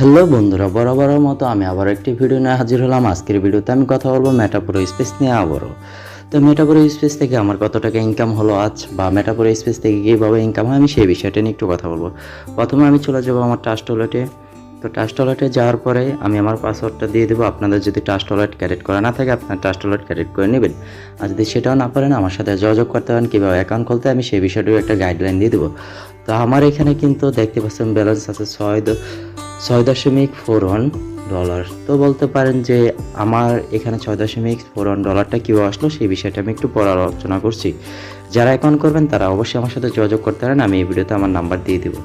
Hello বন্ধুরা, বরাবরের মতো আমি আবার একটি ভিডিও নিয়ে হাজির হলাম। আজকের ভিডিওতে আমি কথা বলব মেটাপুরো স্পেস নিয়ে আবারও। তো মেটাপুরো স্পেস থেকে আমার কত টাকা ইনকাম হলো আজ বা মেটাপুরো স্পেস থেকে কীভাবে ইনকাম হয় আমি সেই বিষয়টা নিয়ে একটু কথা বলব। প্রথমে আমি চলে যাব আমার টাস্ট ওয়ালেটে তো টাস্ট যাওয়ার পরে আমি আমার পাসওয়ার্ডটা দিয়ে দেবো। আপনাদের যদি টাস্ট ওয়ালেট ক্যারেট করা না থাকে, আপনার টাস্ট ওয়ালেট ক্যারেট করে নেবেন। আর যদি সেটাও না পারেন, আমার সাথে যোগাযোগ করতে পারেন, কীভাবে অ্যাকাউন্ট খুলতে আমি সেই বিষয়টিও একটা গাইডলাইন দিয়ে দেবো। তো আমার এখানে কিন্তু দেখতে পাচ্ছেন ব্যালেন্স আছে ছয় ছয় দশমিক ফোর ওয়ান ডলার। তো বলতে পারেন যে আমার এখানে ছয় দশমিক ফোর ওয়ান ডলারটা কীভাবে আসলো, সেই বিষয়টা আমি একটু পরে আলোচনা করছি। যারা অ্যাকাউন্ট করবেন, তারা অবশ্যই আমার সাথে যোগাযোগ করতে পারেন, আমি এই ভিডিওতে আমার নাম্বার দিয়ে দেবো।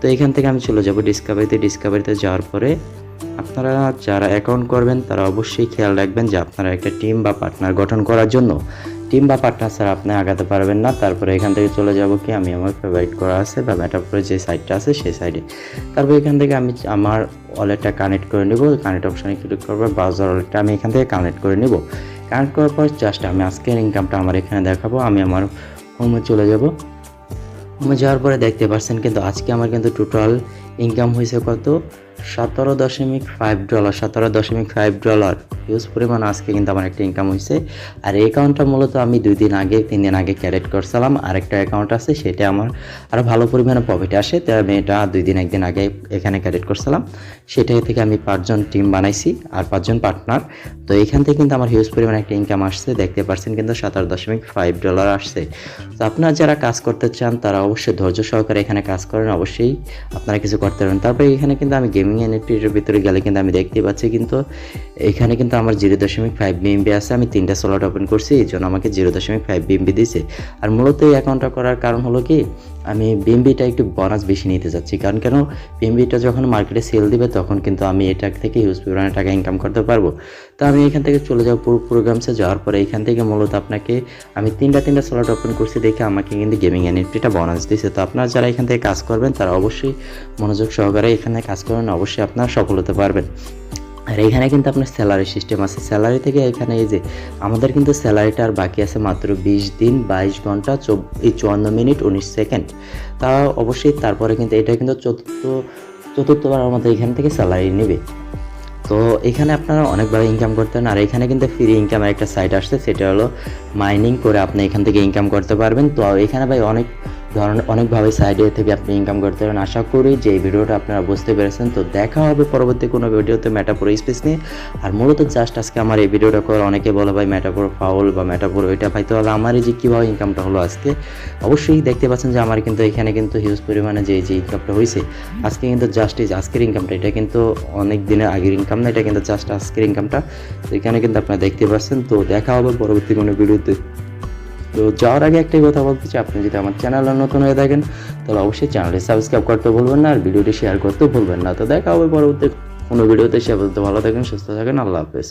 তো এখান থেকে আমি চলে যাব ডিসকাভারিতে ডিসকাভারিতে যাওয়ার পরে আপনারা যারা অ্যাকাউন্ট করবেন, তারা অবশ্যই খেয়াল রাখবেন যে আপনারা একটা টিম বা পার্টনার গঠন করার জন্য টিম বা ছাড়া আপনি আগাতে পারবেন না। তারপরে এখান থেকে চলে যাব কি? আমি আমার ফেভারিট করা আছে বা মেটাপুরে যে সাইটটা আছে, সেই সাইডে তারপর এখান থেকে আমি আমার ওয়ালেটটা কানেক্ট করে নেব। কানেক্ট অপশানে ক্লিক করব ব্রাউজার ওয়ালেটটা আমি এখান থেকে কানেক্ট করে নেব। কানেক্ট করার পর জাস্ট আমি আজকের ইনকামটা আমার এখানে দেখাবো। আমি আমার হোমে চলে যাব। হোমে যাওয়ার পরে দেখতে পাচ্ছেন কিন্তু আজকে আমার কিন্তু টোটাল ইনকাম হয়েছে কত? সতেরো দশমিক ফাইভ ডলার সতেরো দশমিক ফাইভ ডলার হিউজ পরিমাণ আজকে কিন্তু আমার একটা ইনকাম হয়েছে আর এই অ্যাকাউন্টটা মূলত আমি দুই দিন আগে, তিন দিন আগে ক্যারেট করছিলাম। আরেকটা অ্যাকাউন্ট আছে, সেটা আমার আরও ভালো পরিমাণে প্রফিট আসে। তাই আমি এটা দুই দিন, একদিন আগে এখানে ক্যারেট করছিলাম। সেটাই থেকে আমি পাঁচজন টিম বানাইছি আর পাঁচজন পার্টনার তো এখান থেকে কিন্তু আমার হিউজ পরিমাণে একটা ইনকাম আসছে। দেখতে পাচ্ছেন কিন্তু সতেরো দশমিক ফাইভ ডলার আসছে। তো আপনারা যারা কাজ করতে চান, তারা অবশ্যই ধৈর্য সহকারে এখানে কাজ করেন। অবশ্যই আপনারা কিছু করতে পারেন। তারপরে এখানে কিন্তু আমি গেমিং এনএফটির ভিতরে গেলে কিন্তু আমি দেখতে পাচ্ছি, কিন্তু এখানে কিন্তু আমার জিরো দশমিক ফাইভ বিএমবি আছে। আমি তিনটা স্লট ওপেন করছি, এই জন্য আমাকে জিরো দশমিক ফাইভ বিএমবি দিয়েছে। আর মূলত এই অ্যাকাউন্টটা করার কারণ হলো কি? আমি বিএমবিটা একটু বোনাস বেশি নিতে যাচ্ছি কারণ কেন? বিএমবিটা যখন মার্কেটে সেল দিবে, তখন কিন্তু আমি এটা থেকে হিউজ পরিমাণে টাকা ইনকাম করতে পারব। তো আমি এখান থেকে চলে যাব পুরো প্রোগ্রামসে যাওয়ার পরে এখান থেকে মূলত আপনাকে আমি তিনটা তিনটা স্লট ওপেন করছি দেখে আমাকে কিন্তু গেমিং এনএফটিটা বোনাস দিয়েছে তো আপনারা যারা এখান থেকে কাজ করবেন, তারা অবশ্যই মনোযোগ সহকারে এখানে কাজ করবেন। অবশ্যই আপনারা সফল হতে পারবেন। আর এখানে কিন্তু আপনার স্যালারি সিস্টেম আছে। স্যালারি থেকে এখানে এই যে আমাদের কিন্তু স্যালারিটা আর বাকি আছে মাত্র বিশ দিন, বাইশ ঘণ্টা এই চুয়ান্ন মিনিট, উনিশ সেকেন্ড। তা অবশ্যই তারপরে কিন্তু এটা কিন্তু চতুর্থ চতুর্থবার আমাদের এখান থেকে স্যালারি নেবে। তো এখানে আপনারা অনেকভাবে ইনকাম করতে পারেন। আর এখানে কিন্তু ফ্রি ইনকামের একটা সাইট আসছে, সেটা হলো মাইনিং করে আপনি এখান থেকে ইনকাম করতে পারবেন। তো এখানে ভাই অনেক ধরনের অনেকভাবে সাইডে থেকে আপনি ইনকাম করতে পারেন। আশা করি যে এই ভিডিওটা আপনারা বুঝতে পেরেছেন। তো দেখা হবে পরবর্তী কোনো ভিডিওতে ম্যাটাপুর স্পেস নিয়ে। আর মূলত জাস্ট আজকে আমার এই ভিডিওটা করে অনেকে বলে, ভাই ম্যাটাপুর ফাউল বা ম্যাটাপুর ওইটা ভাই, তো আমার এই যে কীভাবে ইনকামটা হলো আজকে? অবশ্যই দেখতে পাচ্ছেন যে আমার কিন্তু এখানে কিন্তু হিউজ পরিমাণে যে যে ইনকামটা হয়েছে, আজকে কিন্তু জাস্ট এই আজকের ইনকামটা এটা কিন্তু অনেক দিনের আগের ইনকাম না, এটা কিন্তু জাস্ট আজকের ইনকামটা তো এখানে কিন্তু আপনারা দেখতে পাচ্ছেন। তো দেখা হবে পরবর্তী কোনো ভিডিওতে। তো যাওয়ার আগে একটাই কথা বলতে চাই, আপনি যদি আমার চ্যানেল নতুন হয়ে থাকেন, তাহলে অবশ্যই চ্যানেলটি সাবস্ক্রাইব করতে ভুলবেন না আর ভিডিওটি শেয়ার করতে ভুলবেন না। তো দেখা হবে পরবর্তী কোনো ভিডিওতে সে ভালো থাকেন, সুস্থ থাকেন, আল্লাহ হাফেজ।